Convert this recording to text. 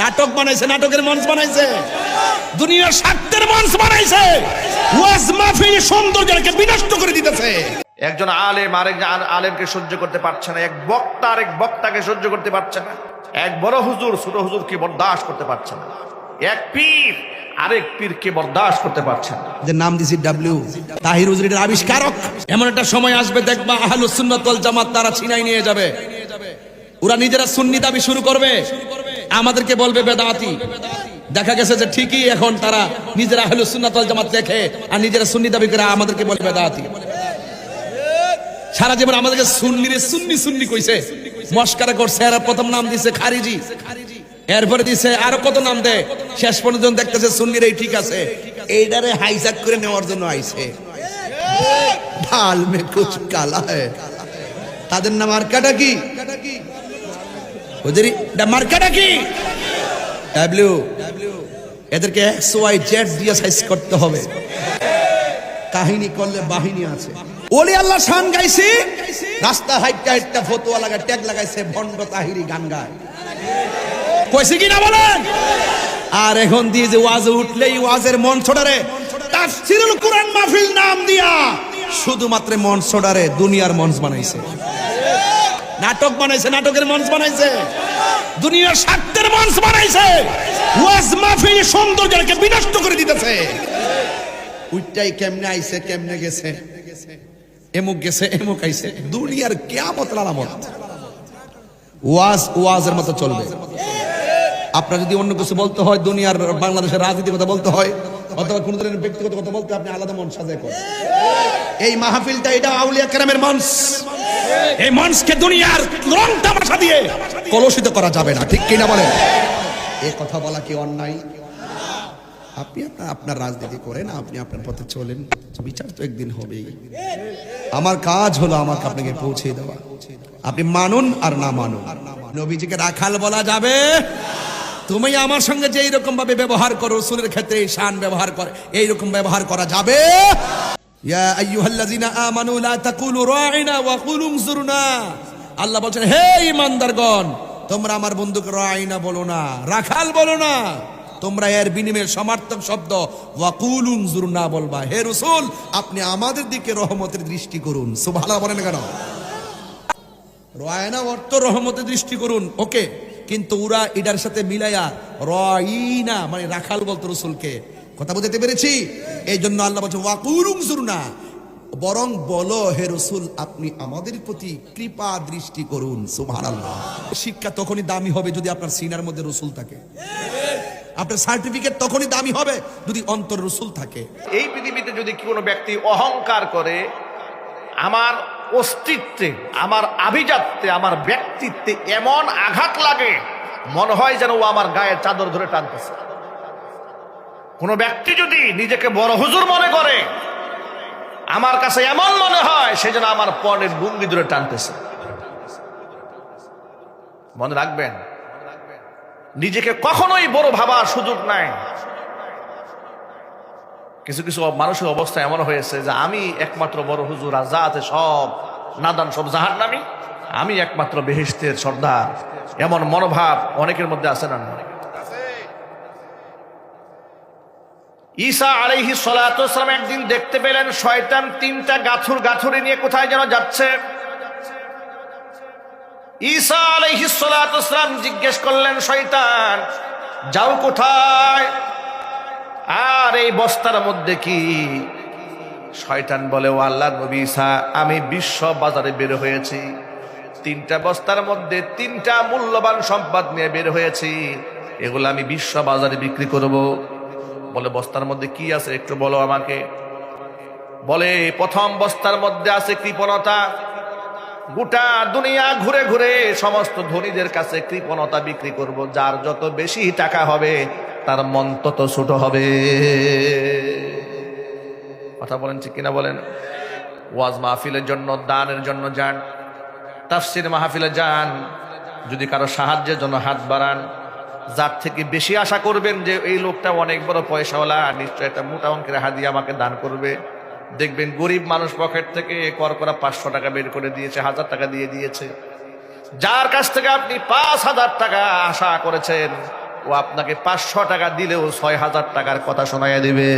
নাটক বানাইছে নাটকের মঞ্চ বানাইছে। দুনিয়ার স্বার্থের মঞ্চ বানাইছে। ওয়াজ মাহফিল সৌন্দর্যকে বিনষ্ট করে দিতেছে। একজন আলেম আরেক আলেমকে সহ্য করতে পারছে না এক বক্তা আরেক বক্তাকে সহ্য করতে পারছে না। এক বড় হুজুর ছোট হুজুরকে বরদাস্ত করতে পারছে না। এক পীর আরেক পীরকে বরদাস্ত করতে পারছে না। যে নাম দিছি ডাব্লিউ তাহির হুজুরের আবিষ্কারক। এমন একটা সময় আসবে দেখবা আহলুস সুন্নাত ওয়াল জামাত তারা ছিনাই নিয়ে যাবে। ওরা নিজেরা সুন্নি দাবি শুরু করবে। আমাদেরকে বলবে বেদাতি। দেখা গেছে যে ঠিকই এখন তারা নিজেরা আহলুস সুন্নাত ওয়াল জামাত লেখে আর নিজেরা সুন্নি দাবি করে আমাদেরকে বলবে বেদাতি। সারা জীবন আমাদেরকে সুন্নি রে সুন্নি সুন্নি কইছে। মস্কারা করছে, এরা প্রথম নাম দিছে খারিজি। এরপরে দিছে আরও কত নাম দেয়? শেষ পর্যন্ত দেখতেছে সুন্নির এই ঠিক আছে। এইটারে হাইজাক করে নেওয়ার জন্য আইছে। ঢাল মে কুছ কালা হ্যায় তাদের নাম মার্কাটা কি? ওদের মার্কাটা কি ডাব্লিউ এদেরকে এক্স ওয়াই জেড দিয়ে সাইজ করতে হবে। কাহিনী করলে বাহিনী আছে। ওলি আল্লাহ শান গাইছি। রাস্তা হাইটটা হাইটটা ফতোয়া লাগা ট্যাগ লাগাইছে ভন্ড তাহিরি গান গায়। কইছে কি না বলেন? আর এখন দিয়ে যে ওয়াজ উঠলেই ওয়াজের মন ছোড়ারে তাফসিরুল কোরআন মাহফিল নাম দিয়া শুধুমাত্র মন ছোড়ারে দুনিয়ার মঞ্চ বানাইছে। নাটক বানাইছে নাটকের মঞ্চ বানাইছে। দুনিয়ার স্বার্থের মঞ্চ বানাইছে। ওয়াজ মাহফিল সৌন্দর্যকে বিনষ্ট করে দিতেছে। উইটাই কেমনে আইছে কেমনে গেছে? এমুক গেছে এমুক আইছে। দুনিয়ার কেয়ামত আলামত। ওয়াজ ওয়াজের মতো চলবে। আপনার যদি অন্য কিছু বলতে হয় দুনিয়ার বাংলাদেশের রাজনীতির কথা বলতে হয় অথবা কোন ধরনের ব্যক্তিগত কথা বলতে আপনি আলাদা মন সাজায় করেন। এই মাহফিলটা এটা আউলিয়া কেরামের মঞ্চ। এই মঞ্চকে দুনিয়ার রং তামাশা দিয়ে কলুষিত করা যাবে না ঠিক কিনা বলেন? এ কথা বলা কি অন্যায়? আপনি আপনার আপনার রাজনীতি করেন আপনি আপনার পথে চলেন বিচার তো একদিন হবেই। আমার কাজ হলো আমাকে আপনাকে পৌঁছে দেওয়া। আপনি মানুন আর না মানুন। নবীজিকে রাখাল বলা যাবে। তুমি আমার সঙ্গে যে এইরকম ভাবে ব্যবহার করো, রসুলের ক্ষেত্রে শান ব্যবহার করে এইরকম ব্যবহার করা যাবে? আল্লাহ বলছেন, হে ঈমানদারগণ, তোমরা আমার বন্ধুকে রাইনা বলো না, রাখাল বলো না। তোমরা এর বিনিময়ে সমার্থক শব্দ ওয়াকুল উনজুরনা বলবা। হে রসুল, আপনি আমাদের দিকে রহমতের দৃষ্টি করুন। সুভালা বলেন কেন? রয়না অর্থ রহমতের দৃষ্টি করুন। ওকে। কিন্তু ওরা এটার সাথে মিলাইয়া রয়িনা মানে রাখাল বলতো রসুলকে। কথা বুঝতে পেরেছি? এই জন্য আল্লাহ বলছে ওয়াকুরুম না বরং বলো, হে রসুল, আপনি আমাদের প্রতি কৃপা দৃষ্টি করুন। শিক্ষা তখনই দামি হবে যদি আপনার সিনার মধ্যে রসুল থাকে। আপনার সার্টিফিকেট তখনই দামি হবে যদি অন্তর রসুল থাকে। এই পৃথিবীতে যদি কোনো ব্যক্তি অহংকার করে, আমার অস্তিত্বে, আমার আভিজাত্যে, আমার ব্যক্তিত্বে এমন আঘাত লাগে, মনে হয় যেন ও আমার গায়ে চাদর ধরে টানতেছে। কোন ব্যক্তি যদি নিজেকে বড় হুজুর মনে করে, আমার কাছে এমন মনে হয় সে যেন আমার পণের গুঙ্গি ধরে টানতেছে। মনে রাখবেন, নিজেকে কখনোই বড় ভাবার সুযোগ নাই। কিছু কিছু মানুষের অবস্থা এমন হয়েছে যে আমি একমাত্র বড় হুজুর যা আছে সব নাদান, সব জাহার নামি আমি একমাত্র বেহিস্তের সর্দার। এমন মনোভাব অনেকের মধ্যে আছে না ঈসা আলাইহি সালাম একদিন দেখতে পেলেন শয়তান তিনটা গাথুর গাথুরি নিয়ে কোথায় যেন যাচ্ছে। ঈসা আলাইহি সালাম জিজ্ঞেস করলেন, শয়তান, যাও কোথায়? আর এই বস্তার মধ্যে কি? শয়তান বলে, ও আল্লাহ নবী ঈসা, আমি বিশ্ব বাজারে বের হয়েছি। তিনটা বস্তার মধ্যে তিনটা মূল্যবান সম্পদ নিয়ে বের হয়েছি। এগুলো আমি বিশ্ব বাজারে বিক্রি করব। বলে, বস্তার মধ্যে কি আছে একটু বলো আমাকে? বলে, প্রথম বস্তার মধ্যে আছে কৃপণতা। গোটা দুনিয়া ঘুরে ঘুরে সমস্ত ধনীদের কাছে কৃপণতা বিক্রি করব। যার যত বেশি টাকা হবে তার মন তত ছোট হবে। কথা বলেন ঠিক কিনা বলেন? ওয়াজ মাহফিলের জন্য, দানের জন্য যান, তাফসির মাহফিলে যান, যদি কারও সাহায্যের জন্য হাত বাড়ান। যার থেকে বেশি আশা করবেন যে এই লোকটা অনেক বড় পয়সাওয়ালা, নিশ্চয় একটা মোটা অঙ্কের হাদিয়া আমাকে দান করবে। দেখবেন গরিব মানুষ পকেট থেকে কর করা পাঁচশো টাকা বের করে দিয়েছে, হাজার টাকা দিয়ে দিয়েছে। যার কাছ থেকে আপনি পাঁচ হাজার টাকা আশা করেছেন ও আপনাকে পাঁচশো টাকা দিলেও ছয় হাজার টাকার কথা শোনাইয়া দিবে।